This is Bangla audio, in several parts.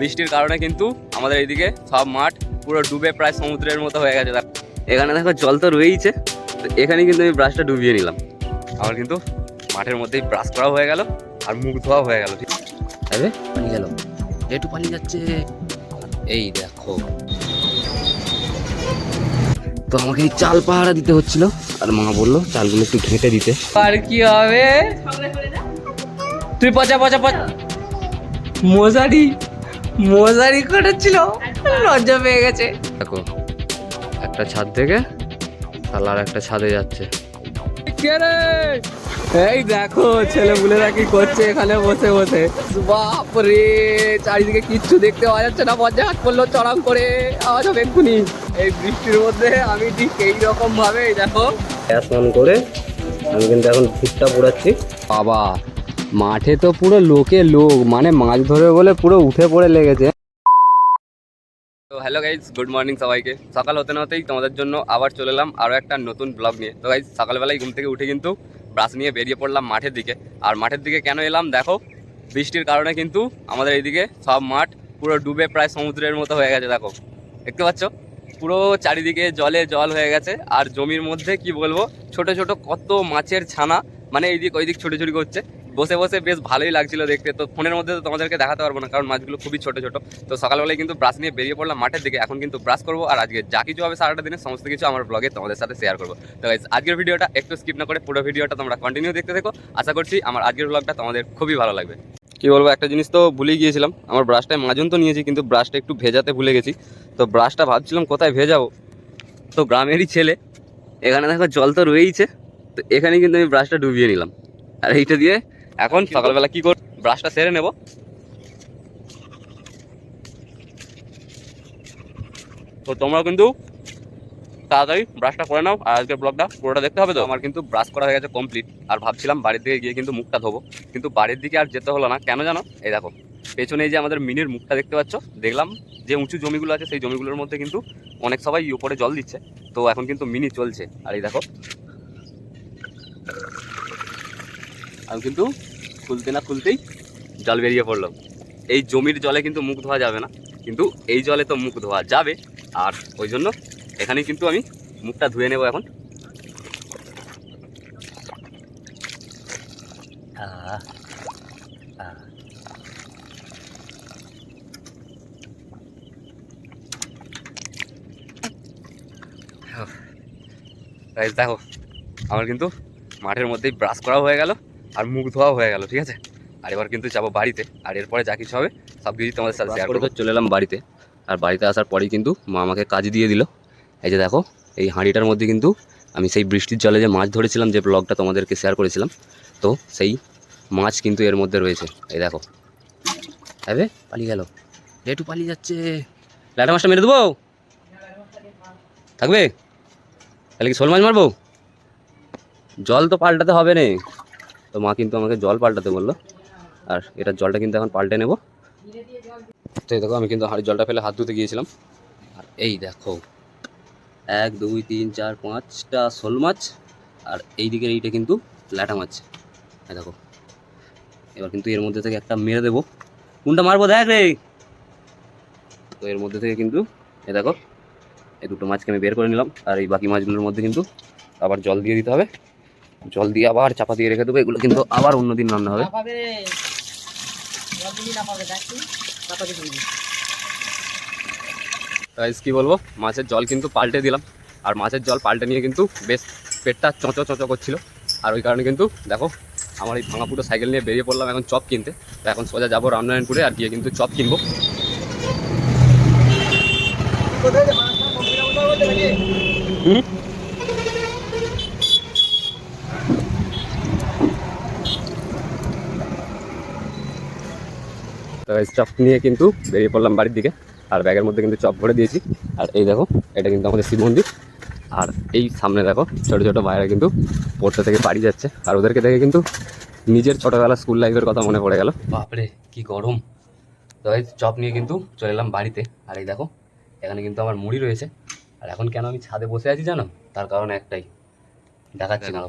বৃষ্টির কারণে কিন্তু আমাদের এইদিকে সব মাঠ পুরো ডুবে প্রায় সমুদ্রের মতো হয়ে গেছে। দেখো। এখানে দেখো জল তো রয়েইছে। তো এখানে কিন্তু আমি ব্রাশটা ডুবিয়ে নিলাম। আমার কিন্তু মাঠের মধ্যেই ব্রাশ করা হয়ে গেল আর মুখ ধোয়া হয়ে গেল। ঠিক তবে পালিয়ে গেল। একটু পালিয়ে যাচ্ছে। এই দেখো। তো আমাকে চাল পাহারা দিতে হচ্ছিল। আর মা বলল চালগুলো একটু ঘেঁটে দিতে। আর কি হবে? তুই পচা পচা পচা। মজারি মজারি করেছিল লজ্জা পেয়ে গেছে। দেখো একটা ছাদ থেকে আর একটা ছাদে যাচ্ছে? এই দেখো ছেলেপুলেরা কি করছে এখানে বসে বসে। বাপরে চারিদিকে কিচ্ছু দেখতে পাওয়া যাচ্ছে না বজ্জা হাত পড়ল চড়াম করে। আওয়াজ হবে এক্ষুনি। এই বৃষ্টির মধ্যে আমি ঠিক এই রকম ভাবে দেখো। অন করে আমি কিন্তু এখন ভুট্টা পোড়াচ্ছি। বাবা মাঠে তো পুরো লোকে লোক মানে মাছ ধরবে বলে পুরো উঠে পড়ে লেগেছে। তো হ্যালো গাইজ গুড মর্নিং সবাইকে। সকাল হতে না হতেই তোমাদের জন্য আবার চলে এলাম আরও একটা নতুন ব্লগ নিয়ে। তো গাইজ সকালবেলায় ঘুম থেকে উঠে কিন্তু ব্রাশ নিয়ে বেরিয়ে পড়লাম মাঠের দিকে। আর মাঠের দিকে কেন এলাম দেখো, বৃষ্টির কারণে কিন্তু আমাদের এইদিকে সব মাঠ পুরো ডুবে প্রায় সমুদ্রের মতো হয়ে গেছে, দেখো। দেখতে পাচ্ছ? পুরো চারিদিকে জলে জল হয়ে গেছে। আর জমির মধ্যে কি বলব, ছোট ছোট কত মাছের ছানা মানে এইদিক ওইদিক ছোটাছুটি করছে। বসে বসে বেশ ভালোই লাগছিল দেখতে। তো ফোনের মধ্যে তো তোমাদেরকে দেখাতে পারব না, কারণ মাছগুলো খুবই ছোট ছোট। তো সকালবেলায় কিন্তু ব্রাশ নিয়ে বেরিয়ে পড়লাম মাঠের দিকে। এখন কিন্তু ব্রাশ করব আর আজকে যা কিছু হবে সারাটা দিনে সমস্ত কিছু আমার ব্লগে তোমাদের সাথে শেয়ার করব। তো আজকের ভিডিওটা একটু স্কিপ না করে পুরো ভিডিওটা তোমরা কন্টিনিউ দেখতে দেখো আশা করছি আমার আজকের ব্লগটা তোমাদের খুবই ভালো লাগবে। কি বলব, একটা জিনিস তো ভুলেই গিয়েছিলাম। আমার ব্রাশটায় মাজন তো নিয়েছি, কিন্তু ব্রাশটা একটু ভেজাতে ভুলে গেছি। তো ব্রাশটা ভাবছিলাম কোথায় ভেজাবো? তো গ্রামেরই ছেলে, এখানে দেখো জল তো রয়েইছে। তো এখানে কিন্তু আমি ব্রাশটা ডুবিয়ে নিলাম। আর এইটা দিয়ে এখন সকালবেলা কি কর ব্রাশটা সেরে নেব। তো তোমরা কিন্তু তাড়াতাড়ি ব্রাশটা করে নাও আর আজকের ব্লগটা পুরোটা দেখতে হবে তো? আমার কিন্তু ব্রাশ করা হয়ে গেছে কমপ্লিট আর ভাবছিলাম বাড়ির দিকে গিয়ে কিন্তু মুখটা ধোবো কিন্তু বাড়ির দিকে আর যেতে হলো না। কেন জানো? এই দেখো পেছনে যে আমাদের মিনির মুখটা দেখতে পাচ্ছ দেখলাম যে উঁচু জমিগুলো আছে সেই জমিগুলোর মধ্যে কিন্তু অনেক সবাই উপরে জল দিচ্ছে। তো এখন কিন্তু মিনি চলছে আর এই দেখো। আমি কিন্তু খুলতে না খুলতেই জল বেরিয়ে পড়ল। এই জমির জলে কিন্তু মুখ ধোয়া যাবে না, কিন্তু এই জলে তো মুখ ধোয়া যাবে। আর ওই জন্য এখানে কিন্তু আমি মুখটা ধুয়ে নেব এখন। আহ। দেখো, আমার কিন্তু মাঠের মধ্যেই ব্রাশ করা হয়ে গেল। আর মুখ ধোয়া হয়ে গেল ঠিক আছে? আর এবার কিন্তু যাব বাড়িতে আর এরপরে যা কিছু হবে সব কিছু তোমাদের সাথে শেয়ার করে চলে এলাম বাড়িতে আর বাড়িতে আসার পরেই কিন্তু মা আমাকে কাজ দিয়ে দিল। এই যে দেখো এই হাঁড়িটার মধ্যে কিন্তু আমি সেই বৃষ্টির জলে যে মাছ ধরেছিলাম যে ব্লগটা তোমাদেরকে শেয়ার করেছিলাম তো সেই মাছ কিন্তু এর মধ্যে রয়েছে। এই দেখো। হবে পালিয়ে গেল। একটু পালিয়ে যাচ্ছে। লাটা মাছটা মেরে দেবো? থাকবে? তাহলে কি শোল মাছ মারবো? জল তো পাল্টাতে হবে না। তো মা কিন্তু আমাকে জল পাল্টাতে বলল। আর এটার জলটা কিন্তু এখন পাল্টে নেব। তো দেখো, আমি কিন্তু হাঁড়ির জলটা ফেলে হাত ধুতে গিয়েছিলাম। আর এই দেখো, এক, দুই, তিন, চার, পাঁচটা শোল মাছ, আর এই দিকের এইটা কিন্তু ল্যাটা মাছ। এই দেখো, এবার কিন্তু এর মধ্যে থেকে একটা মেরে দেবো। কোনটা মারবো দেখ রে। তো এর মধ্যে থেকে কিন্তু এ দেখো, এই দুটো মাছকে আমি বের করে নিলাম। আর এই বাকি মাছগুলোর মধ্যে কিন্তু আবার জল দিয়ে দিতে হবে। জল দিয়ে আবার চাপা দিয়ে রেখে দেবো এগুলো কিন্তু আবার অন্যদিন রান্না হবে। গাইস কি বলব? মাছের জল কিন্তু পাল্টে দিলাম আর মাছের জল পাল্টে নিয়ে কিন্তু বেশ পেটটা চঁচো চঁচো করছিল। আর ওই কারণে কিন্তু দেখো আমার এই ভাঙাপুটো সাইকেল নিয়ে বেরিয়ে পড়লাম এখন চপ কিনতে। তো এখন সোজা যাব রামনারায়ণপুরে আর গিয়ে কিন্তু চপ কিনবো। হুম? তো চপ নিয়ে কিন্তু বেরিয়ে পড়লাম বাড়ির দিকে। আর ব্যাগের মধ্যে কিন্তু চপ ভরে দিয়েছি। আর এই দেখো এটা কিন্তু আমাদের শিব মন্দির। আর এই সামনে দেখো ছোটো ছোটো ভাইরা কিন্তু পড়তে থেকে বাড়ি যাচ্ছে। আর ওদেরকে দেখে কিন্তু নিজের ছোটোবেলা স্কুল লাইফের কথা মনে পড়ে গেল। বাপরে কি গরম। তো এই চপ নিয়ে কিন্তু চলে এলাম বাড়িতে। আর এই দেখো এখানে কিন্তু আমার মুড়ি রয়েছে। আর এখন কেন আমি ছাদে বসে আছি জানো? তার কারণ একটাই। দেখাচ্ছি না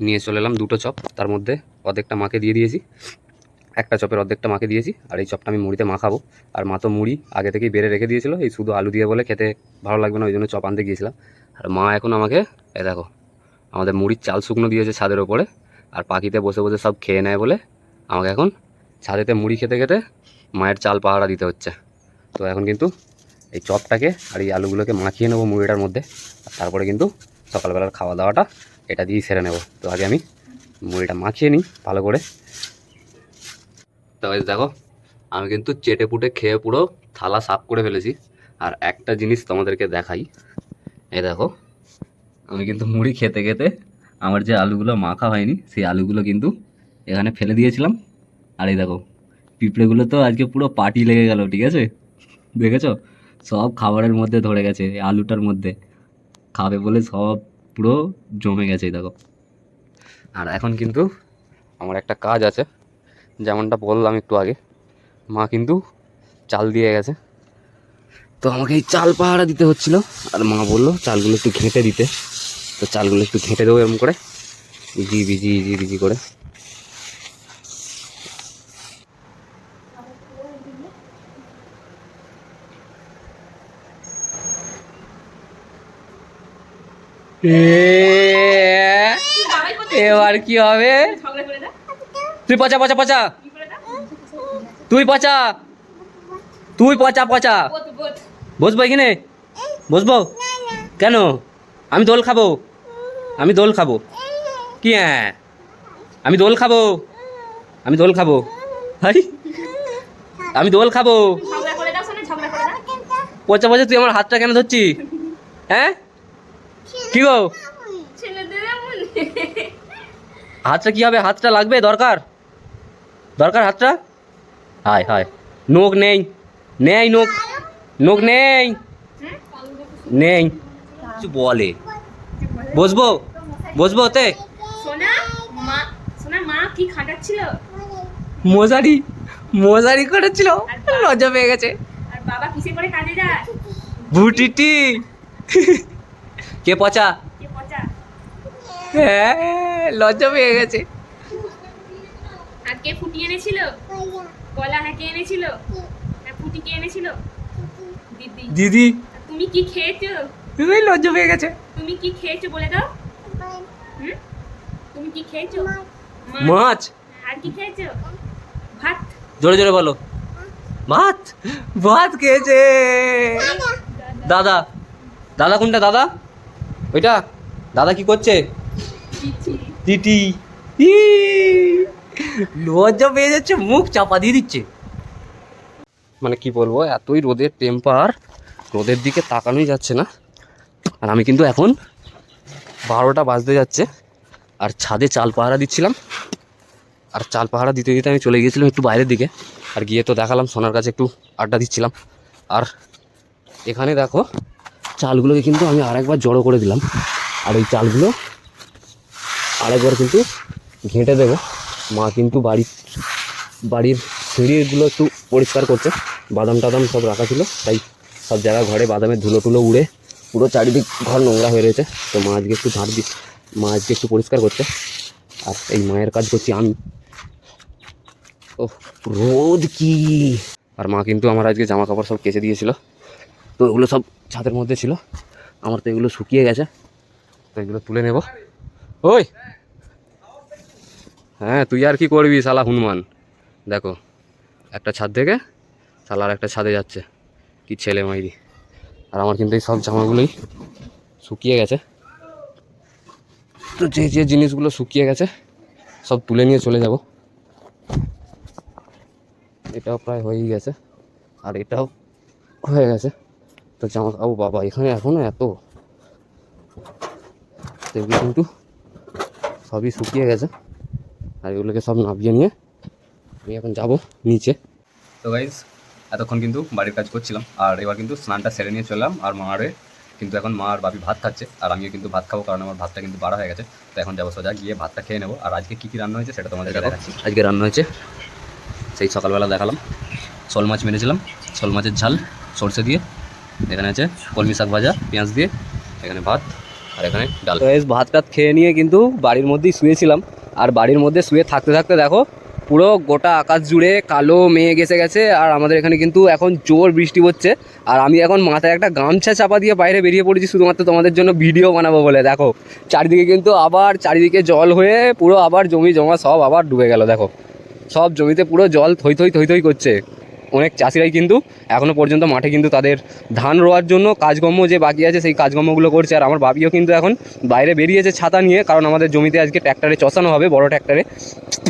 নিয়ে চলে এলাম দুটো চপ। তার মধ্যে অর্ধেকটা মাকে দিয়ে দিয়েছি। একটা চপের অর্ধেকটা মাকে দিয়েছি, আর এই চপটা আমি মুড়িতে মাখাবো। আর মা তো মুড়ি আগে থেকেই বেড়ে রেখে দিয়েছিল, এই শুধু আলু দিয়ে বলে খেতে ভালো লাগবে না, ওই জন্য চপ আনতে গিয়েছিলাম। আর মা এখন আমাকে এ দেখো, আমাদের মুড়ির চাল শুকনো দিয়েছে ছাদের ওপরে, আর পাখিতে বসে বসে সব খেয়ে নেয় বলে আমাকে এখন ছাদেতে মুড়ি খেতে খেতে মায়ের চাল পাহারা দিতে হচ্ছে। তো এখন কিন্তু এই চপটাকে আর এই আলুগুলোকে মাখিয়ে নেব মুড়িটার মধ্যে, আর তারপরে কিন্তু সকালবেলার খাওয়া দাওয়াটা এটা দিয়েই সেরে নেব। তো আগে আমি মুড়িটা মাখিয়ে নিই ভালো করে তো দেখো, আমি কিন্তু চেটে পুটে খেয়ে পুরো থালা সাফ করে ফেলেছি। আর একটা জিনিস তোমাদেরকে দেখাই। এই দেখো, আমি কিন্তু মুড়ি খেতে খেতে আমার যে আলুগুলো মাখা হয়নি, সেই আলুগুলো কিন্তু এখানে ফেলে দিয়েছিলাম। আর এই দেখো, পিঁপড়েগুলো তো আজকে পুরো পাটি লেগে গেল, ঠিক আছে? দেখেছ? সব খাবারের মধ্যে ধরে গেছে আলুটার মধ্যে। খাবে বলে সব পুরো জমে গেছে দেখো। আর এখন কিন্তু আমার একটা কাজ আছে। যেমনটা বললাম একটু আগে, মা কিন্তু চাল দিয়ে গেছে। তো আমাকে এই চাল পাহারা দিতে হচ্ছিল, আর মা বলল চালগুলো একটু ঘেঁটে দিতে। তো চালগুলো একটু ঘেঁটে দেবো এরকম করে ইজি বিজি ইজি বিজি করে। এবার কি হবে? তুই পচা পচা পচা। তুই পচা। তুই পচা পচা। বসবো এখানে? বসবো? কেন? আমি দোল খাব। আমি দোল খাব। কি হ্যাঁ? আমি দোল খাব। আমি দোল খাব। হাই। আমি দোল খাব। পচা পচা তুই আমার হাতটা কেন ধরছি হ্যাঁ? কি গো? হাতটা কি হবে? হাতটা লাগবে? দরকার? দরকার হাতটা? হায় হায়। নোক নেই। নেই নোক। নোক নেই। নেই। কিছু বলে। বসবো? বসবো ওতে? মশারি মশারি করেছিল। লজ্জা পেয়ে গেছে। ভুটিটি। কে পচা? কে পচা? হ্যাঁ লজ্জা পেয়ে গেছে। আর কে ফুটি এনেছিল? কলা হ্যাঁ কে এনেছিল? হ্যাঁ ফুটি কে এনেছিল? দিদি। দিদি। তুমি কি খেয়েছো? ওই লজ্জা পেয়ে গেছে। তুমি কি খেয়েছো বলে দাও। হুম? তুমি কি খেয়েছো? মাছ। মাছ? আর কি খেয়েছো? ভাত। জোরে জোরে বলো। ভাত? ভাত খেয়েছে। দাদা। দাদা। কোনটা দাদা? ওইটা? দাদা কি করছে? টিটি। ই, লজ্জা পেয়ে যাচ্ছে, মুখ চাপা দিয়ে দিচ্ছে। মানে কি বলব, এতই রোদের টেম্পার রোদের দিকে তাকানোই যাচ্ছে না। আর আমি কিন্তু এখন বারোটা বাজতে যাচ্ছে, আর ছাদে চাল পাহারা দিচ্ছিলাম। আর চাল পাহারা দিতে দিতে আমি চলে গিয়েছিলাম একটু বাইরের দিকে, আর গিয়ে তো দেখালাম, সোনার কাছে একটু আড্ডা দিচ্ছিলাম। আর এখানে দেখো, চালগুলোকে কিন্তু আমি আরেকবার জড়ো করে দিলাম। আর এই চালগুলো আরেকবার কিন্তু ঘেঁটে দেবো। মা কিন্তু বাড়ির বাড়ির সিঁড়িগুলো একটু পরিষ্কার করছে। বাদাম টাদাম সব রাখা ছিল, তাই সব জায়গা ঘরে বাদামের ধুলো টুলো উড়ে পুরো চারিদিক ঘর নোংরা হয়ে রয়েছে। তো মা আজকে একটু ঝাঁট দি, মা আজকে একটু পরিষ্কার করছে। আর এই মায়ের কাজ করছি আমি। ও রোদ কি? আর মা কিন্তু আমার আজকে জামা কাপড় সব কেচে দিয়েছিল। তো ওগুলো সব ছাদের মধ্যে ছিল। আমার তো এগুলো শুকিয়ে গেছে। তো এগুলো তুলে নেব। ওই! হ্যাঁ তুই আর কি করবি শালা হনুমান? দেখো, একটা ছাদ থেকে শালা আর একটা ছাদে যাচ্ছে। কি ছেলে মাইরি। আর আমার কিন্তু এই সব জামাগুলোই শুকিয়ে গেছে। তো যে যে জিনিসগুলো শুকিয়ে গেছে, সব তুলে নিয়ে চলে যাব। এটাও প্রায় হয়েই গেছে। আর এটাও হয়ে গেছে। তো জামা ও বাবা, এখানে এখনও এত? এগুলো কিন্তু সবই শুকিয়ে গেছে। আর এগুলোকে সব নামিয়ে নিয়ে আমি এখন যাব নিচে। তো গাইজ এতক্ষণ কিন্তু বাড়ির কাজ করছিলাম আর এবার কিন্তু স্নানটা সেরে নিয়ে চললাম আর মারে কিন্তু এখন মা আর বাপি ভাত খাচ্ছে আর আমিও কিন্তু ভাত খাব কারণ আমার ভাতটা কিন্তু বাড়া হয়ে গেছে তো এখন যাব সোজা গিয়ে ভাতটা খেয়ে নেব আর আজকে কী কী রান্না হয়েছে সেটা তোমাদের দেখাচ্ছি। আজকে রান্না হয়েছে সেই সকালবেলা দেখালাম শোল মাছ মেরেছিলাম শোল মাছের ঝাল সর্ষে দিয়ে এখানে আছে কলমি শাক ভাজা পেঁয়াজ দিয়ে এখানে ভাত আর এখানে ডাল। ভাত টাত খেয়ে নিয়ে কিন্তু বাড়ির মধ্যেই শুয়েছিলাম আর বাড়ির মধ্যে শুয়ে থাকতে থাকতে দেখো পুরো গোটা আকাশ জুড়ে কালো মেয়ে গেছে গেছে আর আমাদের এখানে কিন্তু এখন জোর বৃষ্টি হচ্ছে। আর আমি এখন মাথায় একটা গামছা চাপা দিয়ে বাইরে বেরিয়ে পড়েছি, শুধুমাত্র তোমাদের জন্য ভিডিও বানাবো বলে। দেখো, চারিদিকে কিন্তু আবার চারিদিকে জল হয়ে পুরো আবার জমি জমা সব আবার ডুবে গেল, দেখো। সব জমিতে পুরো জল থই থই থই থই করছে। অনেক চাষিরাই কিন্তু এখনও পর্যন্ত মাঠে কিন্তু তাদের ধান রোয়ার জন্য কাজকর্ম যে বাকি আছে সেই কাজকর্মগুলো করছে। আর আমার বাবিও কিন্তু এখন বাইরে বেরিয়েছে ছাতা নিয়ে, কারণ আমাদের জমিতে আজকে ট্র্যাক্টরে চষানো হবে, বড় ট্র্যাক্টরে।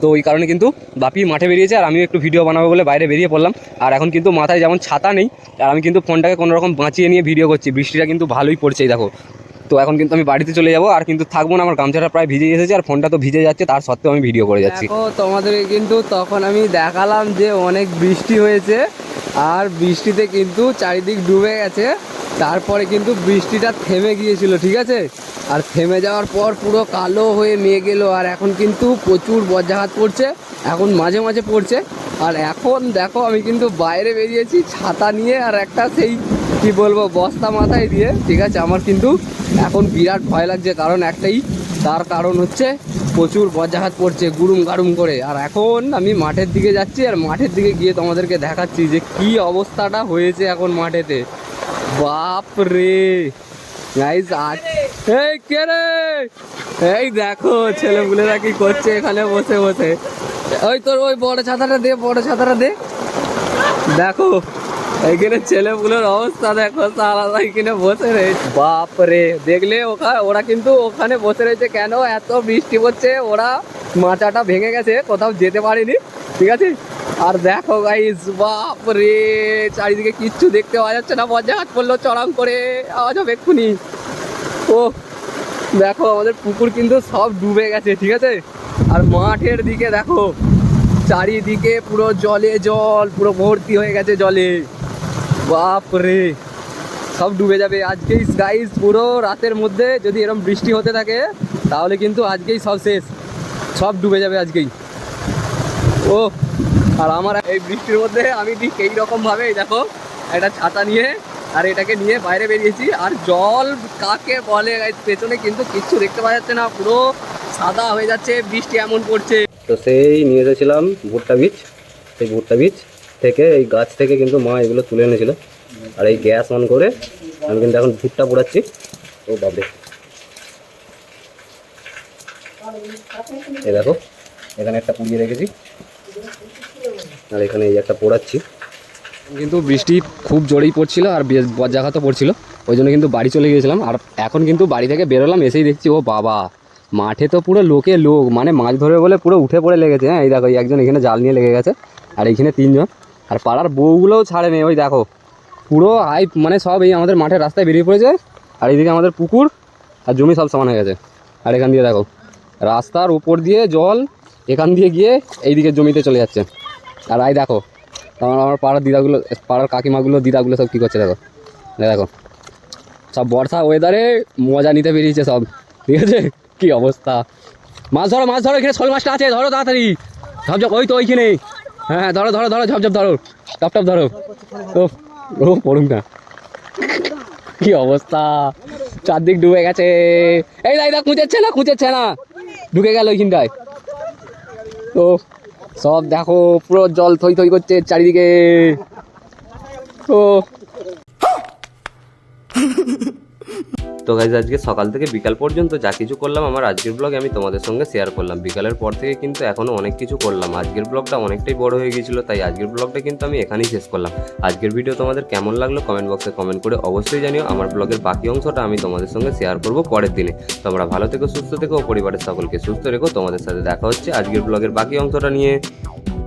তো ওই কারণে কিন্তু বাপি মাঠে বেরিয়েছে আর আমিও একটু ভিডিও বানাবো বলে বাইরে বেরিয়ে পড়লাম। আর এখন কিন্তু মাথায় যেমন ছাতা নেই, আর আমি কিন্তু ফোনটাকে কোনোরকম বাঁচিয়ে নিয়ে ভিডিও করছি। বৃষ্টিটা কিন্তু ভালোই পড়ছে দেখো। তো এখন কিন্তু আমি বাড়িতে চলে যাব, আর কিন্তু থাকব না, আমার গামছাটা প্রায় ভিজে এসেছে, আর ফোনটা তো ভিজে যাচ্ছে, তার সত্ত্বেও আমি ভিডিও করে যাচ্ছি। তোমাদের কিন্তু তখন আমি দেখালাম যে অনেক বৃষ্টি হয়েছে, আর বৃষ্টিতে কিন্তু চারিদিক ডুবে গেছে, তারপরে কিন্তু বৃষ্টিটা থেমে গিয়েছিল, ঠিক আছে? আর থেমে যাওয়ার পর পুরো কালো হয়ে মেয়ে গেল আর এখন কিন্তু প্রচুর বজ্রাঘাত পড়ছে এখন মাঝে মাঝে পড়ছে, আর এখন দেখো আমি কিন্তু বাইরে বেরিয়েছি, ছাতা নিয়ে আর একটা সেই কি বলব, বস্তা মাথায় দিয়ে, ঠিক আছে? আমার কিন্তু এখন বিরাট ভয় লাগছে, কারণ একটাই, তার কারণ হচ্ছে প্রচুর বজ্রাঘাত পড়ছে, গুড়ুম গাড়ুম করে। আর এখন আমি মাঠের দিকে যাচ্ছি, আর মাঠের দিকে গিয়ে তোমাদেরকে দেখাচ্ছি যে কি অবস্থাটা হয়েছে এখন মাঠেতে। বাপ রে! গাইস আজ এই কে রে? এই দেখো, ছেলেপুলেরা কি করছে এখানে বসে বসে। ওই তোর ওই বড় ছাতাটা দে, বড় ছাতাটা দে। দেখো এখানে ছেলেপুলের অবস্থা দেখো সারা এখানে বসে রয়েছে। বাপ রে দেখলে ওখানে ওরা কিন্তু ওখানে বসে রয়েছে। কেন? এত বৃষ্টি পড়ছে, ওরা মাচাটা ভেঙে গেছে, কোথাও যেতে পারেনি, ঠিক আছে? আর দেখো গাইস বাপ রে চারিদিকে কিচ্ছু দেখতে পাওয়া যাচ্ছে না। বজ্রাঘাত পড়ল চড়াং করে। আওয়াজ হবে এক্ষুনি। ও, দেখো, আমাদের পুকুর কিন্তু সব ডুবে গেছে, ঠিক আছে? আর মাঠের দিকে দেখো, চারিদিকে পুরো জলে জল, পুরো ভর্তি হয়ে গেছে জলে। বাপ রে সব ডুবে যাবে। আজকেই গাইস পুরো রাতের মধ্যে যদি এরকম বৃষ্টি হতে থাকে, তাহলে কিন্তু আজকেই সব শেষ। সব ডুবে যাবে আজকেই। ও, আর আমার এই বৃষ্টির মধ্যে আমি ঠিক এই রকম ভাবে দেখো, একটা ছাতা নিয়ে আর এটাকে নিয়ে বাইরে বেরিয়েছি। আর জল কাকে বলে পেছনে কিন্তু কিচ্ছু দেখতে পাওয়া যাচ্ছে না। পুরো সাদা হয়ে যাচ্ছে, বৃষ্টি এমন পড়ছে। তো সেই নিয়ে এসেছিলাম ভুট্টা বীজ। সেই ভুট্টা বীজ থেকে, এই গাছ থেকে কিন্তু মা এগুলো তুলে এনেছিল। আর এই গ্যাস অন করে আমি কিন্তু এখন ভুট্টা পোড়াচ্ছি। ও বাবরে এই দেখো, এখানে একটা পুড়িয়ে রেখেছি। আর এখানে এই একটা পোড়াচ্ছি। কিন্তু বৃষ্টি খুব জোরেই পড়ছিল আর বজ্রাঘাতও পড়ছিল। ওই জন্য কিন্তু বাড়ি চলে গিয়েছিলাম। আর এখন কিন্তু বাড়ি থেকে বেরোলাম, এসেই দেখছি, ও বাবা! মাঠে তো পুরো লোকে লোক মানে মাছ ধরবে বলে পুরো উঠে পড়ে লেগেছে। হ্যাঁ এই দেখো একজন এখানে জাল নিয়ে লেগে গেছে। আর এইখানে তিনজন। আর পাড়ার বউগুলোও ছাড়ে নেই ওই দেখো। পুরো আই মানে সব এই আমাদের মাঠের রাস্তায় বেরিয়ে পড়েছে, আর এইদিকে আমাদের পুকুর, আর জমি সব সমান হয়ে গেছে। আর এখান দিয়ে দেখো, রাস্তার উপর দিয়ে জল, এখান দিয়ে গিয়ে এইদিকে জমিতে চলে যাচ্ছে। আর আই দেখো, আমার আমার পাড়ার দিদাগুলো, পাড়ার কাকিমাগুলো, দিদাগুলো সব কী করছে দেখো। দেখো, সব বর্ষা ওয়েদারে মজা নিতে বেরিয়েছে সব, ঠিক আছে? কী অবস্থা? মাছ ধরো মাছ ধরো, এখানে শোল মাছটা আছে, ধরো তাড়াতাড়ি। ঝপঝপ ওই তো ওইখানে। হ্যাঁ হ্যাঁ, ধরো ধরো ধরো ঝপঝপ ধরো। টপ টপ ধরো। ও ও পড়ুন না। কি অবস্থা? চারদিক ডুবে গেছে। এই দাই দা খুঁজেছে না খুঁজেছে না? ঢুকে গেল ওইখানটায়। তো সব দেখো পুরো জল থই থই করছে চারিদিকে। ও তো গাইজ আজকে সকাল থেকে বিকাল পর্যন্ত যা কিছু করলাম, আমার আজকের ব্লগে আমি তোমাদের সঙ্গে শেয়ার করলাম। বিকালের পর থেকে কিন্তু এখনও অনেক কিছু করলাম। আজকের ব্লগটা অনেকটাই বড় হয়ে গিয়েছিল, তাই আজকের ব্লগটা কিন্তু আমি এখানেই শেষ করলাম। আজকের ভিডিও তোমাদের কেমন লাগল কমেন্ট বক্সে কমেন্ট করে অবশ্যই জানিও। আমার ব্লগের বাকি অংশটা আমি তোমাদের সঙ্গে শেয়ার করব পরের দিনে। তোমরা ভালো থেকো, সুস্থ থেকো, পরিবারের সকলকে সুস্থ রেখো। তোমাদের সাথে দেখা হচ্ছে আজকের ব্লগের বাকি অংশটা নিয়ে।